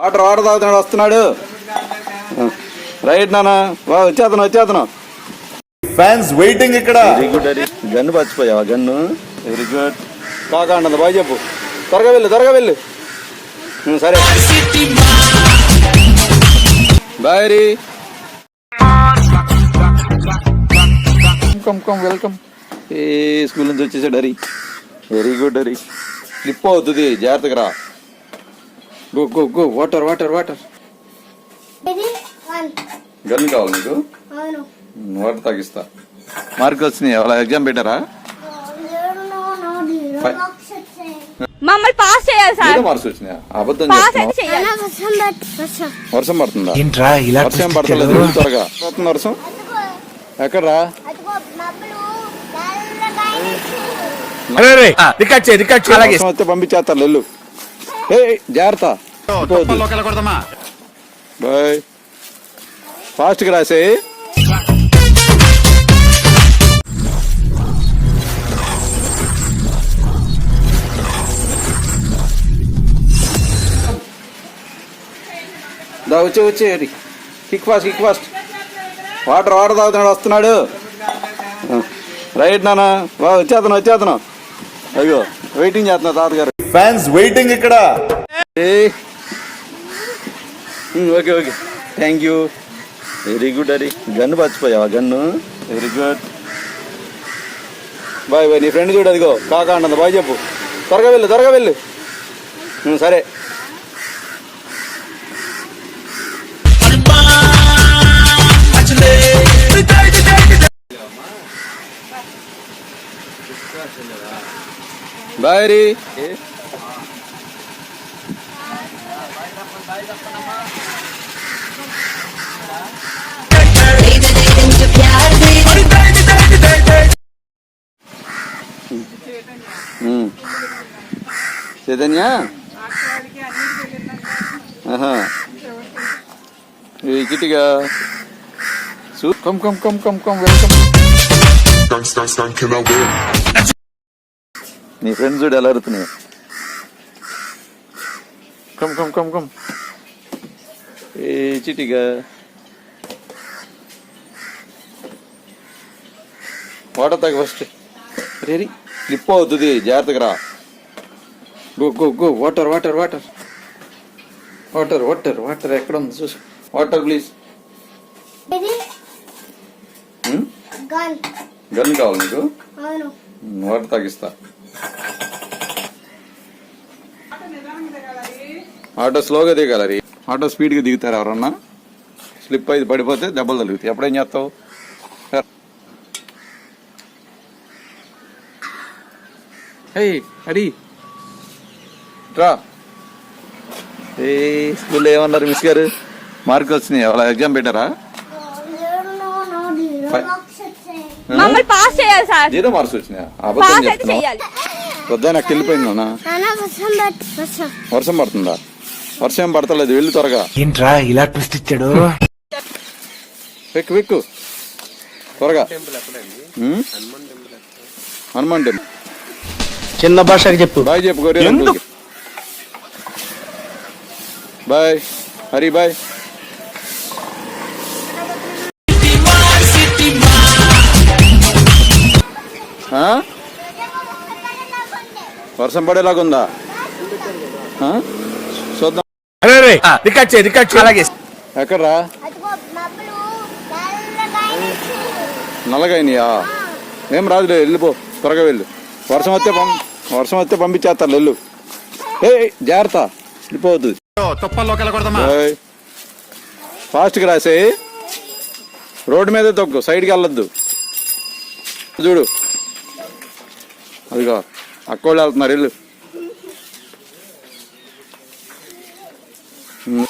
Water water తాగుతున్నాడు వస్తున్నాడు. Right నాన్న వా వచ్చేతను వచ్చేతను. ఫ్యాన్స్ వెయిటింగ్ ఇక్కడ. వెరీ గుడ్ అది గన్ను మర్చిపోయావా గన్ను? వెరీ గుడ్ కాకా అంటుంది బాయ్ చెప్పు. త్వరగా వెళ్ళు త్వరగా వెళ్ళు. సరే. బాయ్ రీ కమ్ కమ్ వెల్కమ్ ఏ స్కూల్ నుంచి వచ్చేసాడు Hari. Very good Hari slip అవుతుంది జాగ్రత్తగా రా. Go go go water water water gun కావాలి నీకు? అవును. వాటర్ తాగిస్తా. మార్కులు వచ్చినాయి. అలా ఎగ్జామ్ పెట్టారా? మమ్మల్ని పాస్ చేయాలి సార్. ఏదో మార్క్స్ వచ్చినాయా? అబద్ధం వర్షం పడుతుందా? ఏంట్రా ఇలా వర్షం పడతలేదు త్వరగా. పడుతుంది వర్షం? ఎక్కడ్రా? అదిగో మబ్బులు నల్లగా అయినాయి. అరే రే రికార్డ్ చేయి రికార్డ్ చేయి. అలాగే పంపించేస్తారు వెళ్ళు ఏ జాగ్రత్త. బాయ్. ఫాస్ట్గా రాసే దా వచ్చే వచ్చే kick fast kick fast water water తాగుతున్నాడు వస్తున్నాడు. రైట్ నాన్న. వా వచ్చేతను వచ్చేతను అయ్యో వెయిటింగ్ చేస్తున్నా తాతగారు. ఫ్యాన్స్ వెయిటింగ్ ఇక్కడ. ఏ. Okay okay. Thank you very good అది గన్ను మర్చిపోయావా? Gun very good bye bye నీ ఫ్రెండ్ చూడు అదిగో. కాకా అంటుంది బాయ్ చెప్పు. త్వరగా వెళ్ళు త్వరగా వెళ్ళు. సరే. బాయ్ రీ చైతన్య? ఆహా. కిటిగా come come come come come welcome. నీ ఫ్రెండ్స్ చూడు ఎలా అరుతున్నాయి. Come come come come. ఏ చిటిగా వాటర్ తాగి ఫస్ట్ రేరి స్లిప్ అవుతుంది జాగ్రత్తగా రా. Go go go water water water. Water water water ఎక్కడ ఉంది? చూసు. Water please gun. గన్ కావాలి నీకు? అవును. వాటర్ తాగిస్తా. ఆటో స్లోగా దిగాలి ఆటో స్పీడ్గా దిగుతారు ఎవరన్నా. స్లిప్ అయితే పడిపోతే దెబ్బలు తగులుతాయి. ఎప్పుడేం చేస్తావు? హే అడి. రా. ఏ స్కూల్లో ఏమన్నారు మిస్ గారు? మార్కులు వచ్చినాయి. అలా ఎగ్జామ్ పెట్టారా? మమ్మల్ని పాస్ చేయాలి సార్. జీరో మార్క్స్ వచ్చినాయా? అబద్ధం వద్దా నాకు వెళ్ళిపోయింది వర్షం పడుతుందా? వర్షం పడతలేదు వెళ్ళు త్వరగా ఏంట్రా ఇలా ట్విస్ట్ ఇచ్చాడు వెక్కు వెక్కు త్వరగా ఉమ్? హనుమాన్ టెంపుల్ చిన్న భాషకి చెప్పు బాయ్ చెప్పు ఎందుకు? అంకుల్కి. బాయ్ హరి బాయ్ ఆ? వర్షం పడేలాగుందా ఆ? రికార్డ్ చేయి రికార్డ్ చేయి. అలాగే. ఎక్కడ్రా? అదిగో మబ్బులు నల్లగా అయినాయి. నల్లగైనయా ఏం రాదులే వెళ్ళిపో త్వరగా వెళ్ళు. వర్షం వస్తే పం వర్షం వస్తే పంపించేస్తారు వెళ్ళు. ఏ జాగ్రత్త వెళ్ళిపోవద్దు. బాయ్. ఫాస్ట్గా రాసే రోడ్డు మీద తొక్కు సైడ్కి వెళ్ళొద్దు. చూడు. అదిగో అక్కోళ్ళు వెళ్తున్నారు వెళ్ళు. ఉమ్.